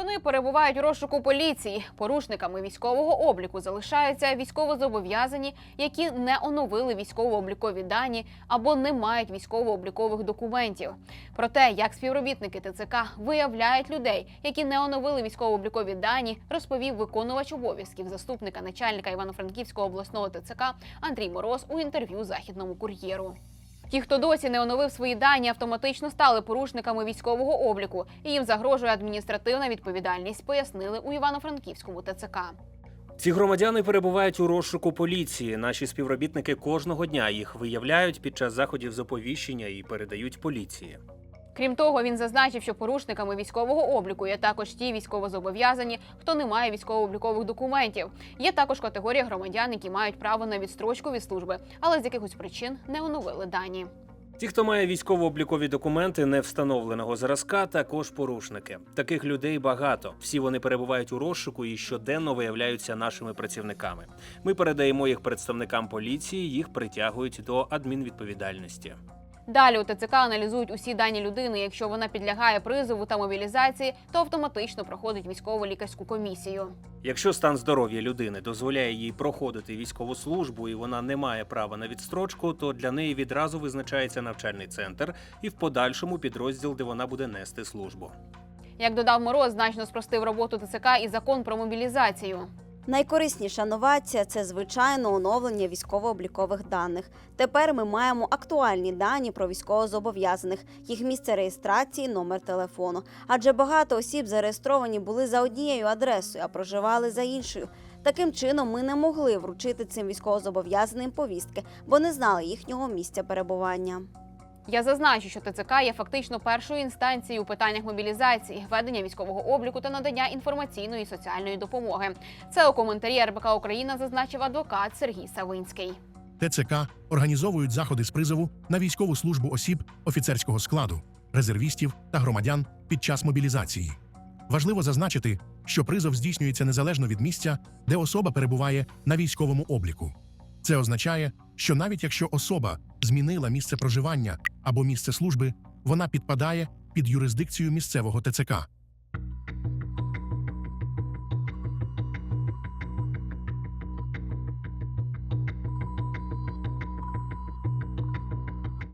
Вони перебувають у розшуку поліції. Порушниками військового обліку залишаються військовозобов'язані, які не оновили військово-облікові дані або не мають військово-облікових документів. Про те, як співробітники ТЦК виявляють людей, які не оновили військово-облікові дані, розповів виконувач обов'язків заступника начальника Івано-Франківського обласного ТЦК Андрій Мороз у інтерв'ю західному кур'єру. Ті, хто досі не оновив свої дані, автоматично стали порушниками військового обліку, і їм загрожує адміністративна відповідальність, пояснили у Івано-Франківському ТЦК. Ці громадяни перебувають у розшуку поліції. Наші співробітники кожного дня їх виявляють під час заходів з оповіщення і передають поліції. Крім того, він зазначив, що порушниками військового обліку є також ті військовозобов'язані, хто не має військово-облікових документів. Є також категорія громадян, які мають право на відстрочку від служби, але з якихось причин не оновили дані. Ті, хто має військово-облікові документи не встановленого зразка, також порушники. Таких людей багато. Всі вони перебувають у розшуку і щоденно виявляються нашими працівниками. Ми передаємо їх представникам поліції, їх притягують до адмінвідповідальності. Далі у ТЦК аналізують усі дані людини. Якщо вона підлягає призову та мобілізації, то автоматично проходить військово-лікарську комісію. Якщо стан здоров'я людини дозволяє їй проходити військову службу і вона не має права на відстрочку, то для неї відразу визначається навчальний центр і в подальшому підрозділ, де вона буде нести службу. Як додав Мороз, значно спростив роботу ТЦК і закон про мобілізацію. Найкорисніша новація це звичайно оновлення військово-облікових даних. Тепер ми маємо актуальні дані про військовозобов'язаних, їх місце реєстрації, номер телефону. Адже багато осіб зареєстровані були за однією адресою, а проживали за іншою. Таким чином, ми не могли вручити цим військовозобов'язаним повістки, бо не знали їхнього місця перебування. Я зазначу, що ТЦК є фактично першою інстанцією у питаннях мобілізації, ведення військового обліку та надання інформаційної і соціальної допомоги. Це у коментарі РБК Україна зазначив адвокат Сергій Савинський. ТЦК організовують заходи з призову на військову службу осіб офіцерського складу, резервістів та громадян під час мобілізації. Важливо зазначити, що призов здійснюється незалежно від місця, де особа перебуває на військовому обліку. Це означає, що навіть якщо особа змінила місце проживання або місце служби, вона підпадає під юрисдикцію місцевого ТЦК.